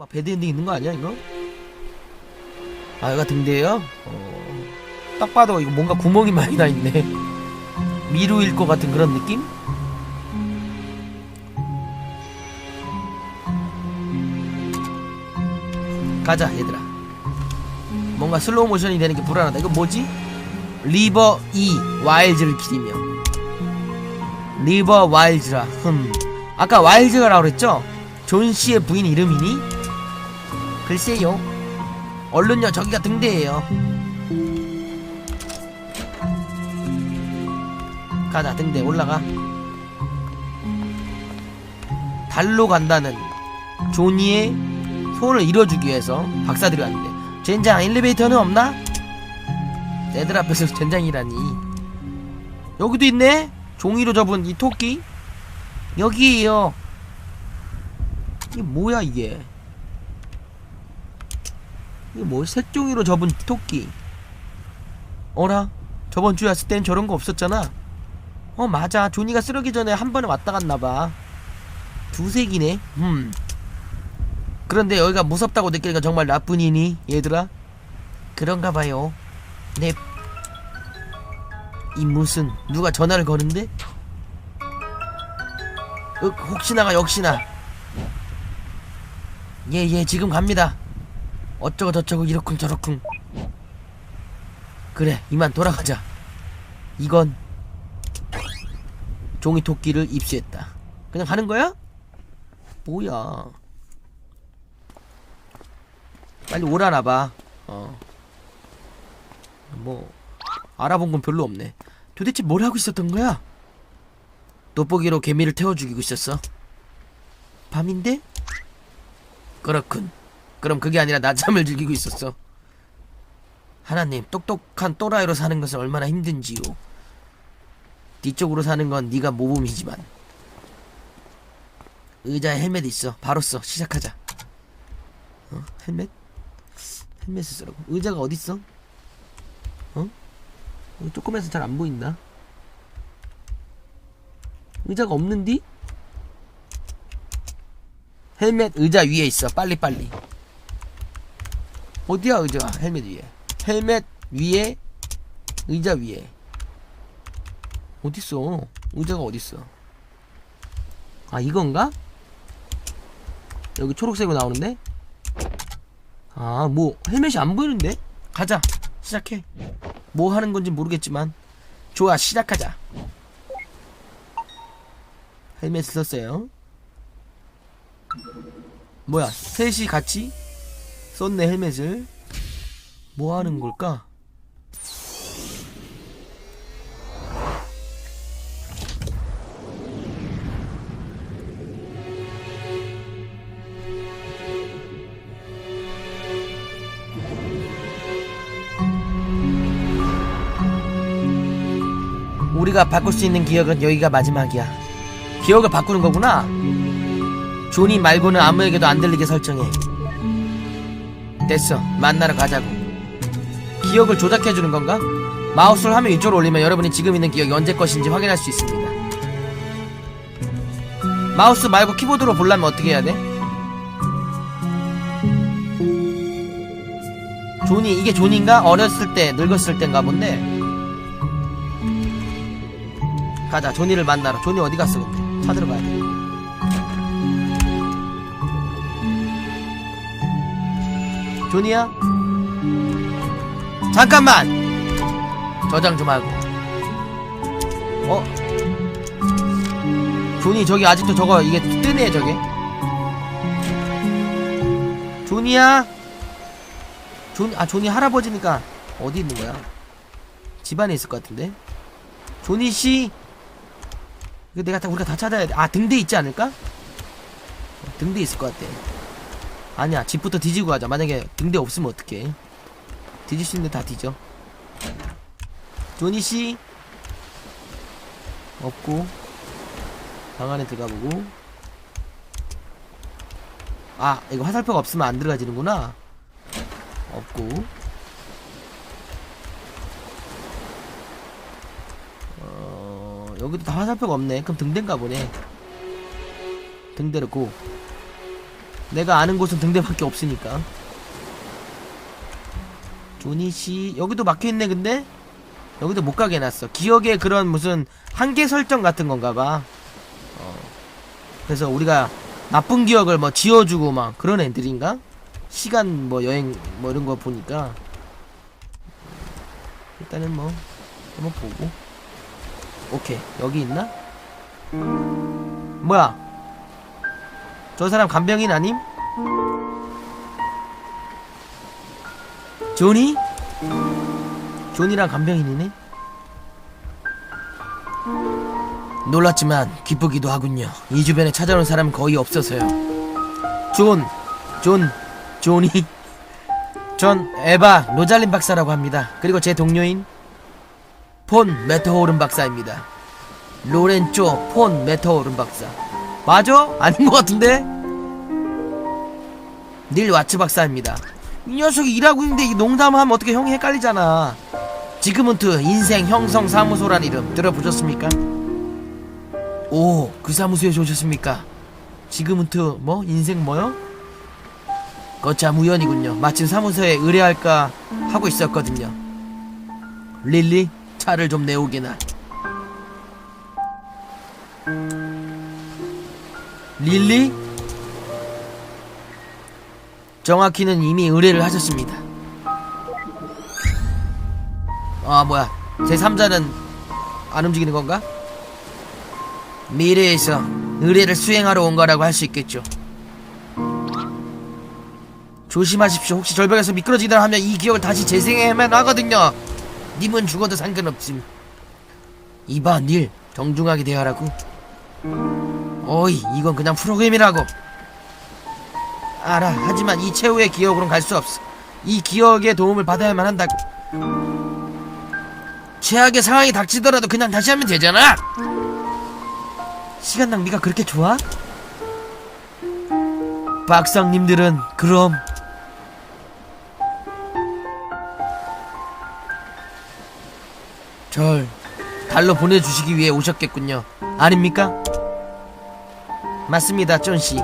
막 배드엔딩 있는 거 아니야 이거? 아 여기가 등대예요? 어... 딱 봐도 이거 뭔가 구멍이 많이 나 있네 미루일 것 같은 그런 느낌? 가자 얘들아 뭔가 슬로우 모션이 되는 게 불안하다 이거 뭐지? 리버 이 와일즈를 기리며 리버 와일즈라 흠 아까 와일즈라고 그랬죠? 존 씨의 부인 이름이니? 글쎄요. 얼른요 저기가 등대예요. 가자 등대 올라가. 달로 간다는 조니의 소원을 이뤄주기 위해서 박사들이 왔는데 젠장 엘리베이터는 없나? 애들 앞에서 젠장이라니. 여기도 있네? 종이로 접은 이 토끼? 여기에요. 이게 뭐야 이게 이게 뭐 색종이로 접은 토끼. 어라? 저번 주에 왔을 땐 저런 거 없었잖아. 어 맞아. 조니가 쓰러기 전에 한 번에 왔다 갔나봐. 두색이네. 음 그런데 여기가 무섭다고 느끼니까 정말 나뿐이니 얘들아? 그런가 봐요. 네. 이 무슨 누가 전화를 거는데? 윽 혹시나가 역시나. 예예 지금 갑니다 어쩌고 저쩌고 이러쿵 저러쿵 그래 이만 돌아가자 이건 종이 토끼를 입수했다 그냥 가는 거야? 뭐야 빨리 오라나 봐 어뭐 알아본 건 별로 없네. 도대체 뭘 하고 있었던 거야? 돋보기로 개미를 태워 죽이고 있었어. 밤인데? 그렇군. 그럼 그게 아니라 낮잠을 즐기고 있었어. 하나님, 똑똑한 또라이로 사는 것은 얼마나 힘든지요. 뒤쪽으로 사는 건 네가 모범이지만. 의자에 헬멧 있어. 바로 써. 시작하자. 어? 헬멧? 헬멧을 쓰라고. 의자가 어딨어? 어? 여기 조금해서 잘 안 보인다. 의자가 없는디? 헬멧 의자 위에 있어. 빨리 빨리. 어디야 의자가? 헬멧 위에. 헬멧 위에 의자 위에. 어딨어? 의자가 어딨어? 아 이건가? 여기 초록색으로 나오는데? 아 뭐 헬멧이 안 보이는데? 가자. 시작해. 뭐 하는 건지 모르겠지만 좋아 시작하자. 헬멧 썼어요. 뭐야 셋이 같이 썼네 헬멧을. 뭐 하는 걸까? 우리가 바꿀 수 있는 기억은 여기가 마지막이야. 기억을 바꾸는 거구나. 조니 말고는 아무에게도 안 들리게 설정해. 됐어. 만나러 가자고. 기억을 조작해주는 건가? 마우스를 화면 위쪽으로 올리면 여러분이 지금 있는 기억이 언제 것인지 확인할 수 있습니다. 마우스 말고 키보드로 보려면 어떻게 해야 돼? 조니, 이게 조니인가? 어렸을 때, 늙었을 때인가 본데. 가자 조니를 만나러 조니 어디 갔어 근데 찾으러 가야 돼 조니야? 잠깐만! 저장 좀 하고. 어? 조니 저기 아직도 저거 이게 뜨네 저게? 조니야? 조니 아 조니 할아버지니까 어디 있는 거야? 집안에 있을 것 같은데? 조니 씨? 이거 내가 다 우리가 다 찾아야 돼. 아 등대 있지 않을까? 등대 있을 것 같아. 아니야 집부터 뒤지고 가자. 만약에 등대 없으면 어떡해? 뒤질 수 있는데 다 뒤져. 조니 씨 없고 방 안에 들어가 보고. 아 이거 화살표가 없으면 안 들어가지는구나. 없고. 어, 여기도 다 화살표가 없네. 그럼 등대인가 보네. 등대로 고. 내가 아는 곳은 등대밖에 없으니까. 조니 씨 여기도 막혀 있네 근데 여기도 못 가게 해놨어. 기억에 그런 무슨 한계 설정 같은 건가 봐. 어. 그래서 우리가 나쁜 기억을 뭐 지워주고 막 그런 애들인가? 시간 뭐 여행 뭐 이런 거 보니까 일단은 뭐 한번 보고 오케이 여기 있나? 뭐야? 저 사람 간병인 아님? 조니? 조니랑 간병인이네? 놀랐지만 기쁘기도 하군요. 이 주변에 찾아오는 사람은 거의 없어서요. 존, 존, 조니. 전 에바 로잘린 박사라고 합니다. 그리고 제 동료인 폰 메터호른 박사입니다. 로렌조 폰 메터호른 박사. 맞아? 아닌 것 같은데? 닐 와츠 박사입니다. 이 녀석이 일하고 있는데 이 농담하면 어떻게 형이 헷갈리잖아. 지금은트 인생 형성 사무소란 이름 들어보셨습니까? 오, 그 사무소에 오셨습니까? 지금은트 뭐 인생 뭐요? 거참 우연이군요. 마침 사무소에 의뢰할까 하고 있었거든요. 릴리, 차를 좀 내오게나. 릴리? 정확히는 이미 의뢰를 하셨습니다. 아, 뭐야. 제 3자는 안 움직이는 건가? 미래에서 의뢰를 수행하러 온 거라고 할 수 있겠죠. 조심하십시오. 혹시 절벽에서 미끄러지다 하면 이 기억을 다시 재생해야만 하거든요. 님은 죽어도 상관없음. 이봐, 닐. 정중하게 대하라고. 어이, 이건 그냥 프로그램이라고. 알아. 하지만 이 최후의 기억으로는 갈수 없어. 이 기억의 도움을 받아야만 한다고. 최악의 상황이 닥치더라도 그냥 다시 하면 되잖아. 시간 낭비가 그렇게 좋아? 박사님들은 그럼 절 달로 보내주시기 위해 오셨겠군요. 아닙니까? 맞습니다, 쫀씨.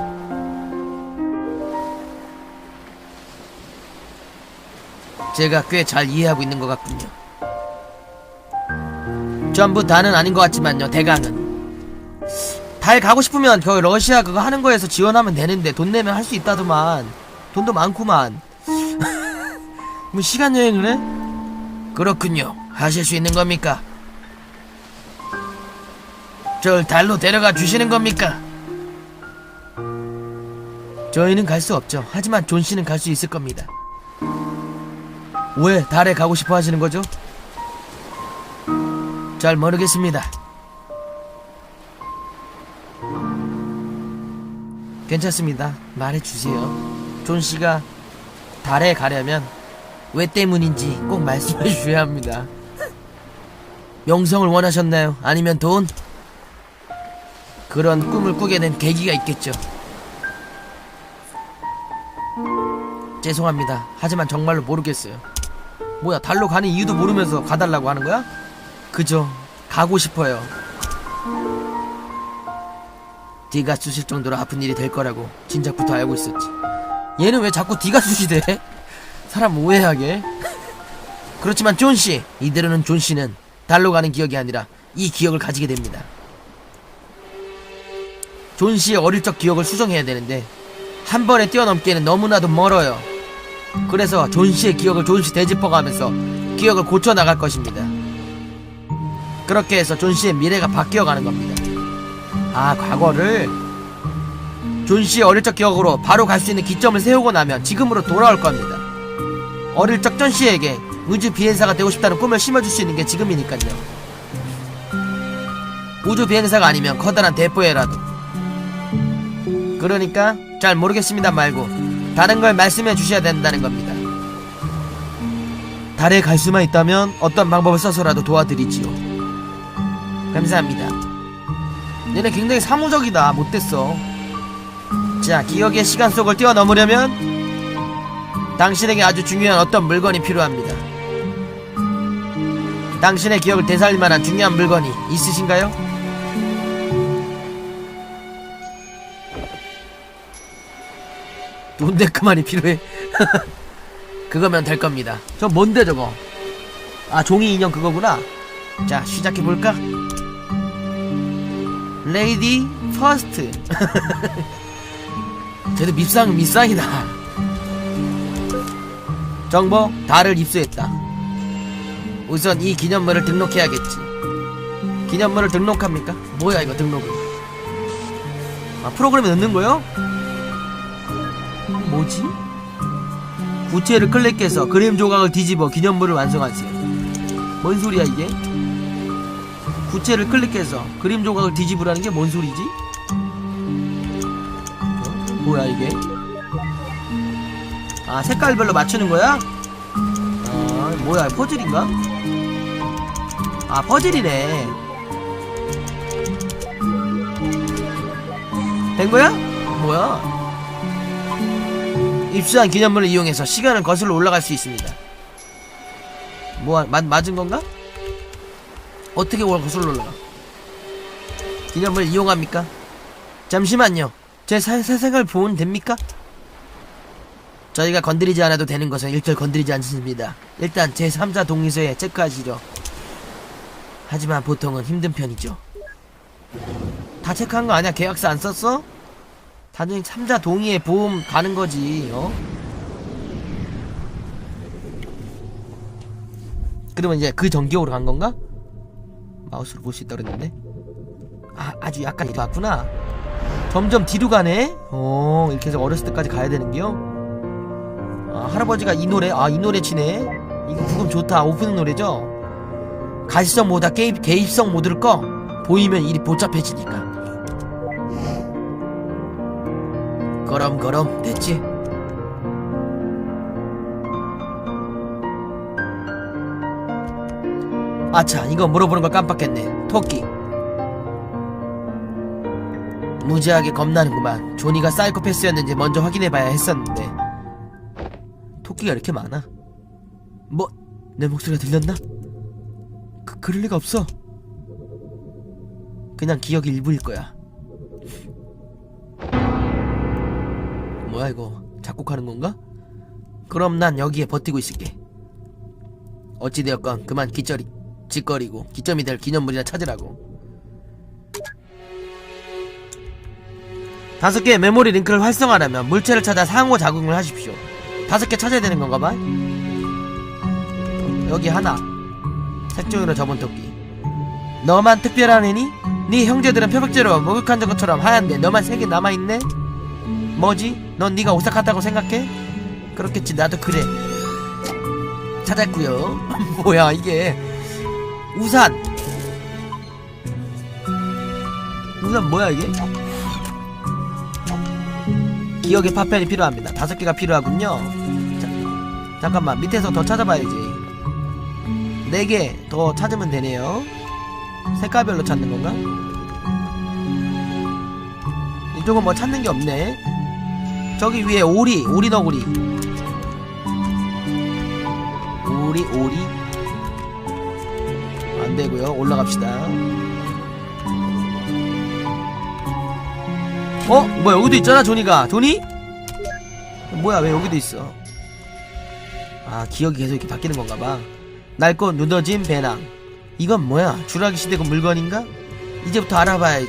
제가 꽤 잘 이해하고 있는 것 같군요. 전부 다는 아닌 것 같지만요, 대강은. 달 가고 싶으면 그 러시아 그거 하는 거에서 지원하면 되는데 돈 내면 할 수 있다더만. 돈도 많구만. 뭐 시간 여행을 해? 그렇군요. 하실 수 있는 겁니까? 절 달로 데려가 주시는 겁니까? 저희는 갈 수 없죠. 하지만 존 씨는 갈 수 있을 겁니다. 왜 달에 가고 싶어 하시는 거죠? 잘 모르겠습니다. 괜찮습니다. 말해 주세요. 존 씨가 달에 가려면 왜 때문인지 꼭 말씀해 주셔야 합니다. 명성을 원하셨나요? 아니면 돈? 그런 꿈을 꾸게 된 계기가 있겠죠. 죄송합니다. 하지만 정말로 모르겠어요. 뭐야, 달로 가는 이유도 모르면서 가달라고 하는 거야? 그죠. 가고 싶어요. D가 쑤실 정도로 아픈 일이 될 거라고 진작부터 알고 있었지. 얘는 왜 자꾸 D가 쑤시대? 사람 오해하게. 그렇지만 존 씨, 이대로는 존 씨는 달로 가는 기억이 아니라 이 기억을 가지게 됩니다. 존 씨의 어릴 적 기억을 수정해야 되는데 한 번에 뛰어넘기에는 너무나도 멀어요. 그래서 존 씨의 기억을 존씨 되짚어가면서 기억을 고쳐 나갈 것입니다. 그렇게 해서 존 씨의 미래가 바뀌어 가는 겁니다. 아, 과거를 존 씨의 어릴 적 기억으로 바로 갈 수 있는 기점을 세우고 나면 지금으로 돌아올 겁니다. 어릴 적 존 씨에게 우주 비행사가 되고 싶다는 꿈을 심어줄 수 있는 게 지금이니까요. 우주 비행사가 아니면 커다란 대포에라도. 그러니까 잘 모르겠습니다 말고 다른 걸 말씀해 주셔야 된다는 겁니다. 달에 갈 수만 있다면 어떤 방법을 써서라도 도와드리지요. 감사합니다. 얘네 굉장히 사무적이다. 못됐어. 자, 기억의 시간 속을 뛰어넘으려면 당신에게 아주 중요한 어떤 물건이 필요합니다. 당신의 기억을 되살릴 만한 중요한 물건이 있으신가요? 돈데크만이 필요해? 그거면 될 겁니다. 저 뭔데 저거? 아 종이 인형 그거구나. 자 시작해볼까? 레이디 퍼스트. 쟤도 밉상 밉상이다. 정보 달을 입수했다. 우선 이 기념물을 등록해야겠지. 기념물을 등록합니까? 뭐야 이거 등록은 아 프로그램에 넣는 거요? 뭐지? 구체를 클릭해서 그림 조각을 뒤집어 기념물을 완성하세요 뭔 소리야 이게? 구체를 클릭해서 그림 조각을 뒤집으라는 게 뭔 소리지? 어? 뭐야 이게? 아 색깔별로 맞추는 거야? 아 뭐야 퍼즐인가? 아 퍼즐이네 된 거야? 뭐야? 입수한 기념물을 이용해서 시간을 거슬러 올라갈 수 있습니다 뭐 맞, 맞은 건가? 어떻게 올 거슬러 올라가? 기념물 이용합니까? 잠시만요 제 사, 세상을 보면 됩니까? 저희가 건드리지 않아도 되는 것은 일절 건드리지 않습니다. 일단 제3자 동의서에 체크하시죠. 하지만 보통은 힘든 편이죠. 다 체크한 거 아니야? 계약서 안 썼어? 단순히 3자 동의에 보험 가는 거지, 어? 그러면 이제 그 전격으로 간 건가? 마우스로 볼 수 있다 그랬는데? 아, 아주 약간 이리 왔구나. 점점 뒤로 가네? 어, 이렇게 해서 어렸을 때까지 가야 되는겨? 아, 할아버지가 이 노래, 아, 이 노래 치네? 이거 구금 좋다. 오프닝 노래죠? 가시성 모드, 게임, 개입성 모드를 꺼. 보이면 일이 복잡해지니까. 그럼, 됐지? 아차, 이거 물어보는 걸 깜빡했네. 토끼. 무지하게 겁나는구만. 조니가 사이코패스였는지 먼저 확인해봐야 했었는데. 토끼가 이렇게 많아. 뭐, 내 목소리가 들렸나? 그, 그럴 리가 없어. 그냥 기억의 일부일 거야. 뭐야, 이거. 작곡하는 건가? 그럼 난 여기에 버티고 있을게. 어찌되었건 그만 기절이, 짓거리고 기점이 될 기념물이나 찾으라고. 다섯 개의 메모리 링크를 활성화하려면 물체를 찾아 상호 작용을 하십시오. 다섯 개 찾아야 되는 건가 봐. 여기 하나. 색종이로 접은 토끼. 너만 특별한 애니? 네 형제들은 표백제로 목욕한 것처럼 하얀데 너만 세개 남아있네? 뭐지? 넌 네가 오싹하다고 생각해? 그렇겠지 나도 그래. 찾았구요. 뭐야 이게 우산. 우산 뭐야 이게? 기억의 파편이 필요합니다. 다섯 개가 필요하군요. 자, 잠깐만 밑에서 더 찾아봐야지. 네 개 더 찾으면 되네요. 색깔별로 찾는 건가? 이쪽은 뭐 찾는 게 없네. 저기 위에 오리, 오리 너구리. 오리, 오리. 안 되고요. 올라갑시다. 어? 뭐야 여기도 있잖아 조니가 조니? 뭐야 왜 여기도 있어 아 기억이 계속 이렇게 바뀌는 건가봐 낡고 누더진 배낭 이건 뭐야 주라기 시대 그 물건인가? 이제부터 알아봐야지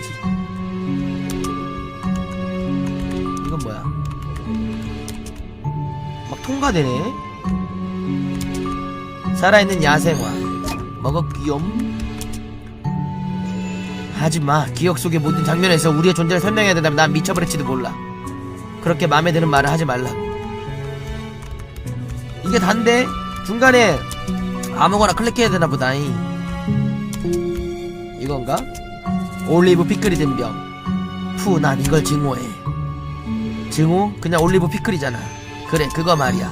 막 통과되네. 살아있는 야생화 먹었귀염. 하지마 기억 속의 모든 장면에서 우리의 존재를 설명해야 된다면 난 미쳐버릴지도 몰라. 그렇게 마음에 드는 말을 하지 말라. 이게 단데? 중간에 아무거나 클릭해야 되나 보다 이. 이건가? 올리브 피클이 된 병 푸 난 이걸 증오해. 증오? 그냥 올리브 피클이잖아 그래 그거 말이야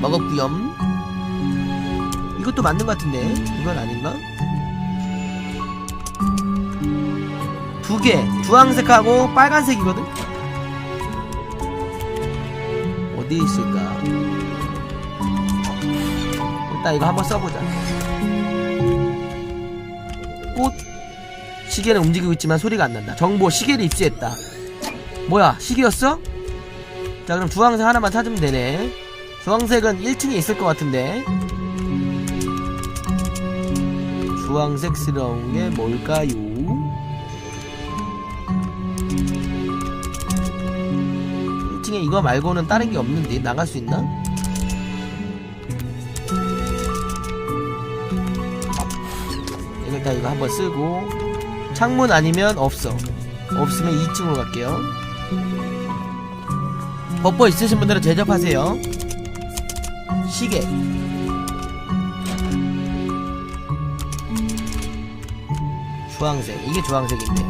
먹었구염 이것도 맞는 것 같은데 이건 아닌가? 두 개, 주황색하고 빨간색이거든? 어디 있을까? 일단 이거 한번 써보자. 꽃, 시계는 움직이고 있지만 소리가 안 난다. 정보, 시계를 입수했다. 뭐야, 시계였어? 자, 자 그럼 주황색 하나만 찾으면 되네. 주황색은 1층에 있을 것 같은데. 주황색스러운 게 뭘까요? 1층에 이거 말고는 다른 게 없는데 나갈 수 있나? 일단 이거 한번 쓰고. 창문 아니면 없어. 없으면 2층으로 갈게요 버퍼 있으신 분들은 제접하세요. 시계. 주황색. 이게 주황색인데.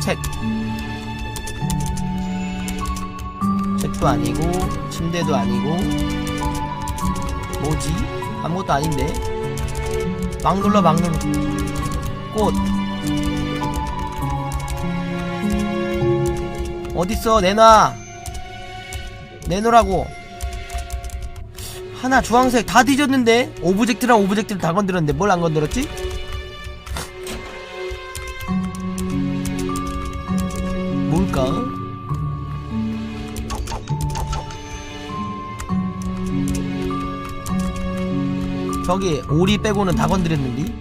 책. 책도 아니고 침대도 아니고 뭐지? 아무것도 아닌데. 막 눌러 막 눌러. 꽃 어딨어 내놔 내놓으라고 하나 주황색 다 뒤졌는데 오브젝트랑 오브젝트를 다 건드렸는데 뭘 안 건드렸지? 뭘까? 저기 오리 빼고는 다 건드렸는데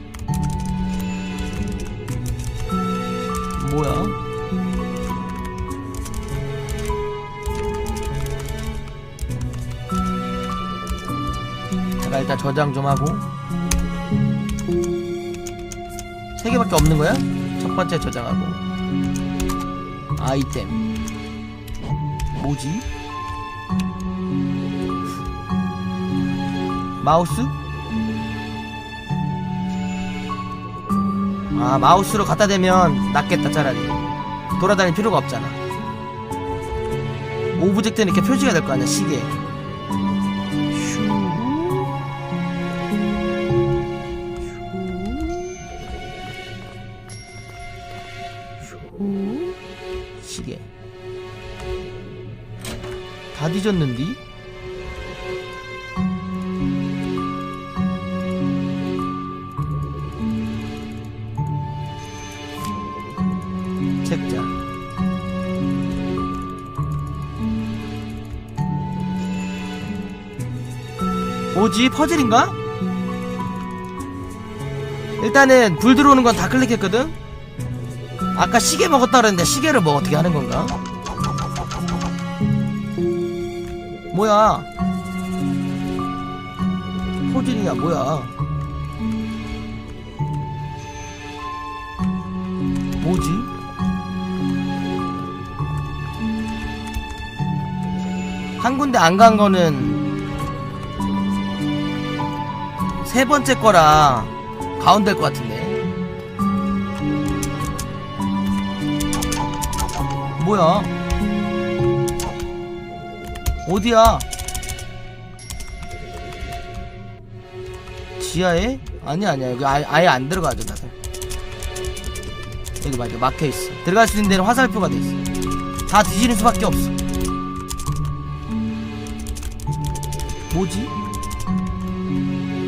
일단 저장 좀 하고 세 개밖에 없는 거야? 첫 번째 저장하고 아이템 뭐지? 마우스? 아 마우스로 갖다 대면 낫겠다 차라리 돌아다닐 필요가 없잖아 오브젝트는 이렇게 표시가 될 거 아니야 시계 다 뒤졌는디? 책자 뭐지 퍼즐인가? 일단은 불 들어오는 건 다 클릭했거든? 아까 시계 먹었다 그랬는데 시계를 뭐 어떻게 하는 건가? 뭐야 퍼즐이야 뭐야 뭐지? 한 군데 안 간 거는 세 번째 거라 가운데일 것 같은데. 뭐야? 어디야? 지하에? 아니야 아니야 여기 아예, 아예 안 들어가죠 다들. 여기 맞아 막혀 있어. 들어갈 수 있는 데는 화살표가 돼 있어. 다 뒤지는 수밖에 없어. 뭐지?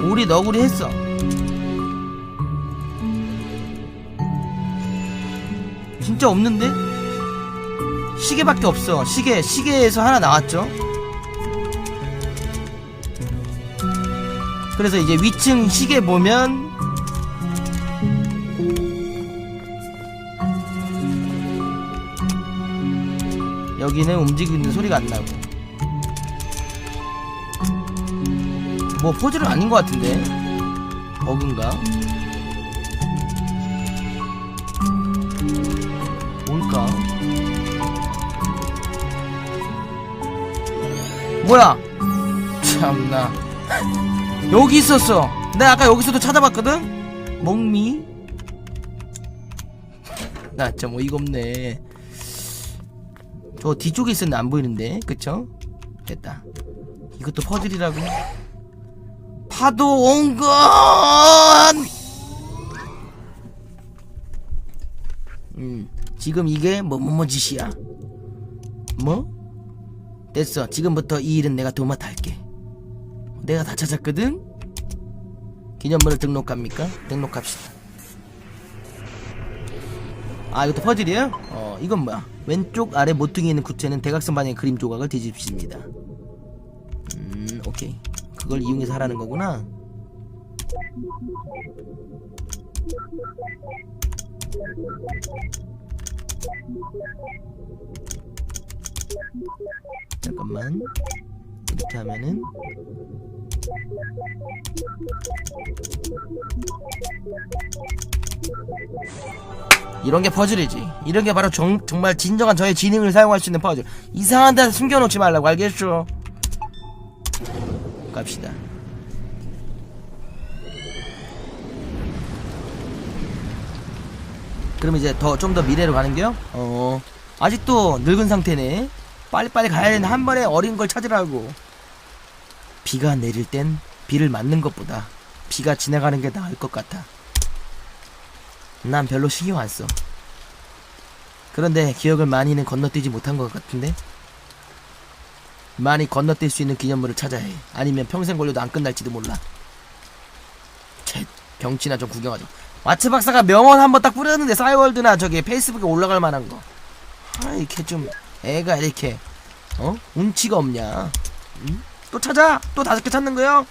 우리 너구리 했어. 진짜 없는데? 시계밖에 없어. 시계, 시계에서 하나 나왔죠? 그래서 이제 위층 시계 보면 여기는 움직이는 소리가 안 나고 뭐 포즈는 아닌 것 같은데 버그인가? 뭘까? 뭐야? 참나 여기 있었어. 내가 아까 여기서도 찾아봤거든? 먹미? 나 진짜 뭐 없네. 저 뒤쪽에 있었는데 안 보이는데? 그쵸? 됐다. 이것도 퍼즐이라고? 파도 온건! 음 지금 이게 뭐뭐뭐 짓이야? 뭐? 됐어. 지금부터 이 일은 내가 도맡아 할게 내가 다 찾았거든 기념물을 등록합니까? 등록합시다 아 이것도 퍼즐이에요? 어 이건 뭐야 왼쪽 아래 모퉁이에 있는 구체는 대각선 방향의 그림 조각을 뒤집습니다. 음, 오케이. 그걸 이용해서 하라는 거구나. 잠깐만. 이렇게 하면은 이런 게 퍼즐이지. 이런 게 바로 정, 정말 진정한 저의 지능을 사용할 수 있는 퍼즐. 이상한 데서 숨겨놓지 말라고 알겠죠? 갑시다. 그럼 이제 더 좀 더 미래로 가는 게요? 어 아직도 늙은 상태네. 빨리빨리 가야 되는 한 번에 어린 걸 찾으라고. 비가 내릴 땐 비를 맞는 것보다 비가 지나가는 게 나을 것 같아. 난 별로 신경 안 써. 그런데 기억을 많이는 건너뛰지 못한 것 같은데? 많이 건너뛸 수 있는 기념물을 찾아야 해. 아니면 평생 걸려도 안 끝날지도 몰라. 쟤, 병치나 좀 구경하자. 마츠 박사가 명언 한번 딱 뿌렸는데 싸이월드나 저기 페이스북에 올라갈 만한 거. 아, 이렇게 좀 애가 이렇게 어? 운치가 없냐? 응? 또 찾아? 또 다섯 개 찾는 거요?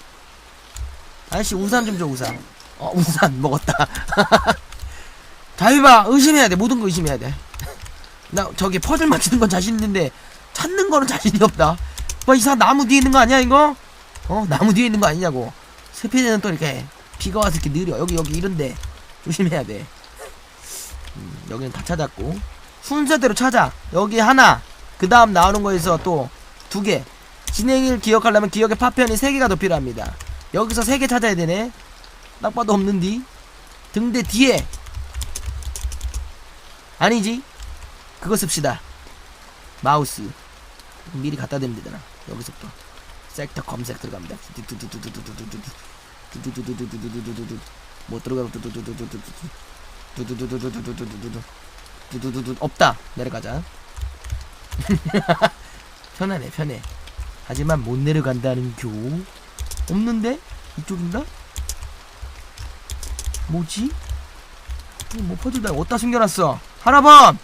아저씨 우산 좀 줘 우산. 어 우산 먹었다. 자유봐 의심해야 돼 모든 거 의심해야 돼. 나 저기 퍼즐 맞추는 건 자신 있는데 찾는 거는 자신이 없다. 뭐 이상 나무 뒤에 있는 거 아니야 이거? 어 나무 뒤에 있는 거 아니냐고. 스피드는 또 이렇게 비가 와서 이렇게 느려 여기 여기 이런데 조심해야 돼. 음, 여기는 다 찾았고 순서대로 찾아. 여기 하나. 그 다음 나오는 거에서 또 두 개. 진행을 기억하려면 기억의 파편이 3개가 더 필요합니다. 여기서 3개 찾아야 되네. 딱 봐도 없는디? 등대 뒤에. 아니지? 그거 씁시다. 마우스. 미리 갖다 댑니다 여기서부터. 섹터 검색 들어갑니다. 못 들어가고 없다 내려가자 편하네 편해 하지만 못 내려간다는 교. 없는데? 이쪽인가? 뭐지? 이거 뭐 퍼즐다 어디다 숨겨놨어? 하라범!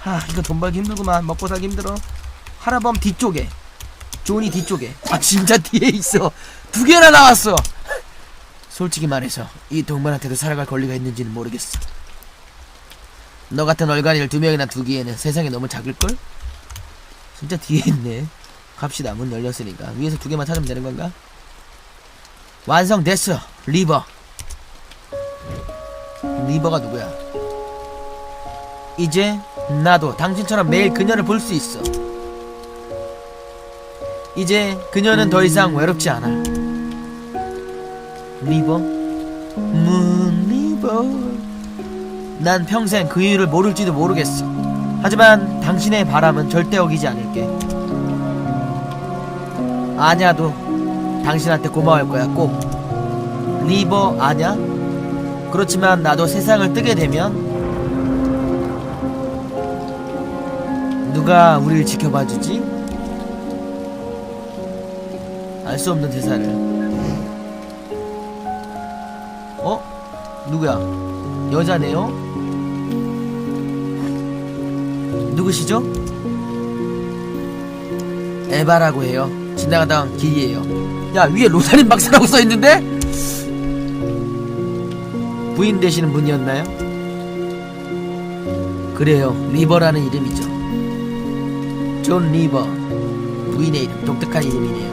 하, 이거 돈 벌기 힘들구만. 먹고 살기 힘들어. 하라범 뒤쪽에. 존이 뒤쪽에. 아, 진짜 뒤에 있어. 두 개나 나왔어. 솔직히 말해서 이 동반한테도 살아갈 권리가 있는지는 모르겠어. 너 같은 얼간이를 두 명이나 두기에는 세상이 너무 작을걸? 진짜 뒤에 있네. 갑시다. 문 열렸으니까. 위에서 두 개만 찾으면 되는 건가? 완성됐어. 리버. 리버가 누구야? 이제 나도 당신처럼 매일 그녀를 볼 수 있어. 이제 그녀는 더 이상 외롭지 않아. 리버? 문 리버. 난 평생 그 이유를 모를지도 모르겠어. 하지만 당신의 바람은 절대 어기지 않을게. 아냐도 당신한테 고마울 거야, 꼭. 리버 아냐? 그렇지만 나도 세상을 뜨게 되면 누가 우리를 지켜봐 주지? 알 수 없는 대사를. 어? 누구야? 여자네요? 누구시죠? 에바라고 해요. 지나가던 길이에요. 야, 위에 로사린 박사라고 써있는데? 부인 되시는 분이었나요? 그래요. 리버라는 이름이죠. 존 리버. 부인의 이름, 독특한 이름이네요.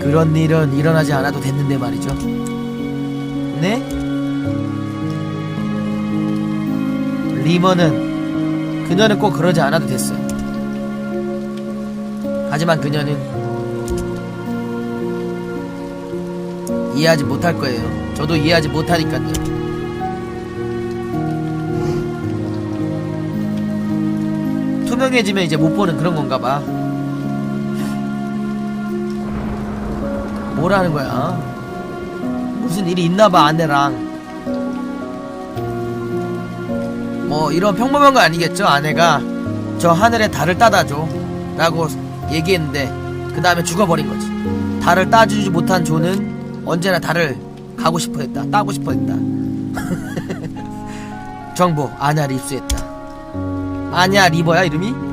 그런 일은 일어나지 않아도 됐는데 말이죠. 네? 리머는 그녀는 꼭 그러지 않아도 됐어요. 하지만 그녀는 이해하지 못할 거예요. 저도 이해하지 못하니까요. 투명해지면 이제 못 보는 그런 건가 봐. 뭐라는 거야? 무슨 일이 있나 봐, 아내랑. 뭐 이런 평범한 거 아니겠죠? 아내가 저 하늘에 달을 따다 줘. 라고 얘기했는데 그 다음에 죽어버린 거지. 달을 따주지 못한 조는 언제나 달을 가고 싶어 했다. 따고 싶어 했다. 정보, 아냐를 입수했다. 아니야 리버야 이름이?